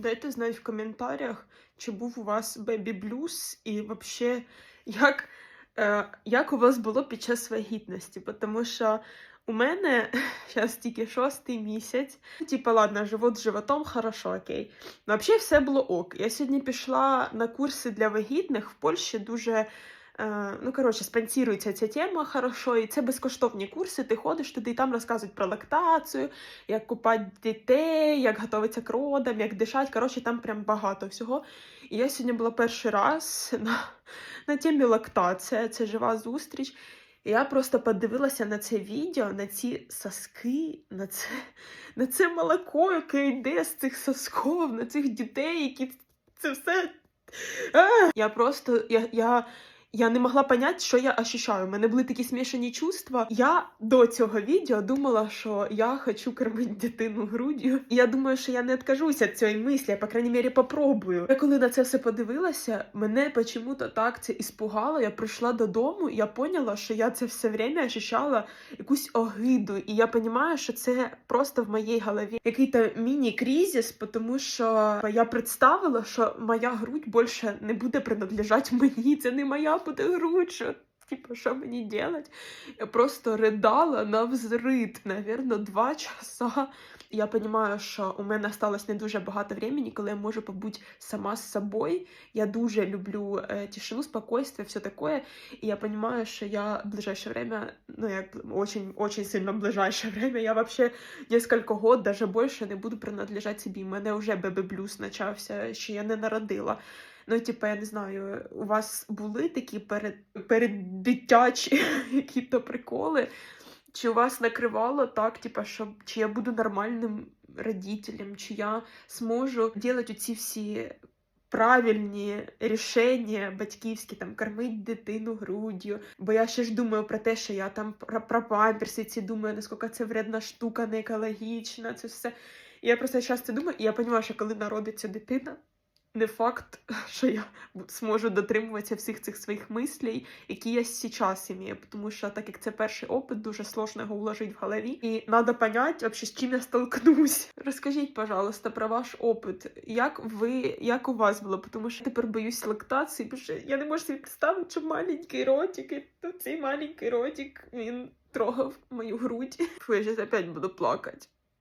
Дайте знати в коментарях, чи був у вас бебі блюз і взагалі, як, е, як у вас було під час вагітності. Тому що у мене зараз тільки шостий місяць. Типа, ладно, живот з животом, хорошо, окей. Ну, взагалі все було ок. Я сьогодні пішла на курси для вагітних в Польщі дуже. Е, Ну, коротше, спонсірується ця тема хорошо, і це безкоштовні курси. Ти ходиш туди і там розказують про лактацію, як купати дітей, як готуватися к родам, як дишати. Коротше, там прям багато всього. І я сьогодні була перший раз на, на темі лактація, це жива зустріч. І я просто подивилася на це відео, на ці соски, на це, на це молоко, яке йде з цих сосков, на цих дітей, які це все. А! Я просто я, я, я не могла поняти, що я ощущаю. У мене були такі смішані чувства. Я до цього відео думала, що я хочу кормити дитину груддю. Я думаю, що я не відкажуся від цієї мислі, я, по крайній мірі, попробую. Я коли на це все подивилася, мене почему-то так це іспугало. Я прийшла додому, я поняла, що я це все время ощущала якусь огиду. І я розумію, що це просто в моїй голові який-то міні-кризис, тому що я представила, що моя грудь більше не буде принадлежати мені. Це не моя буде грудь. Що, типу, що мені делать? Я просто ридала на взрит, наверное, два часа. Я розумію, що у мене осталось не дуже багато времени, коли я можу побути сама з собою. Я дуже люблю е, тишину, спокойствие, все таке. І я розумію, що я в ближайшее время, ну як очень, сильно в ближайшее время, я вообще несколько год, даже більше не буду принадлежати собі. У мене вже бебі блюз почався, що я не народила. Ну, типу, я не знаю, у вас були такі перед, переддитячі які-то приколи? Чи у вас накривало так, типа, що чи я буду нормальним родителем, чи я зможу робити ці всі правильні рішення батьківські, там кормити дитину груддю. Бо я ще ж думаю про те, що я там про, памперси ці думаю, наскільки це вредна штука, не екологічна, це все. Я просто це думаю, і я розумію, що коли народиться дитина, не факт, що я зможу дотримуватися всіх цих своїх мислей, які я зараз маю, тому що так як це перший опит, дуже сложно його уложити в голові, і треба понять, вообще, з чим я столкнусь. Розкажіть, пожалуйста, про ваш опит. Як ви, як у вас було? Тому що я тепер боюсь лактації, бо я не можу собі представити, що маленький ротик, і тут цей маленький ротик, він трогав мою грудь. Фу, я зараз опять буду плакати.